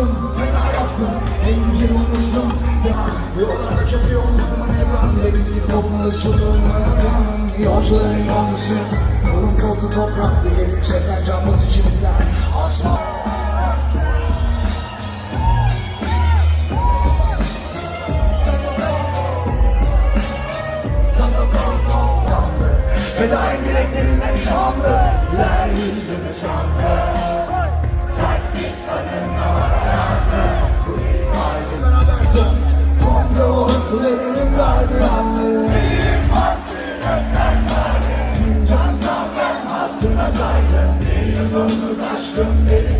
yaptım, fena yaptım En güzel umudum Yollara çöküyorum yanıma nevran Ve biz gibi olmalı sunum Aramıyorum yolcuların yolcusu Yolun koldu toprak ve yerin çeken camız içimden Asma Feda en bileklerine kanlı Ler yüzümü sandı Gönül aşkım beni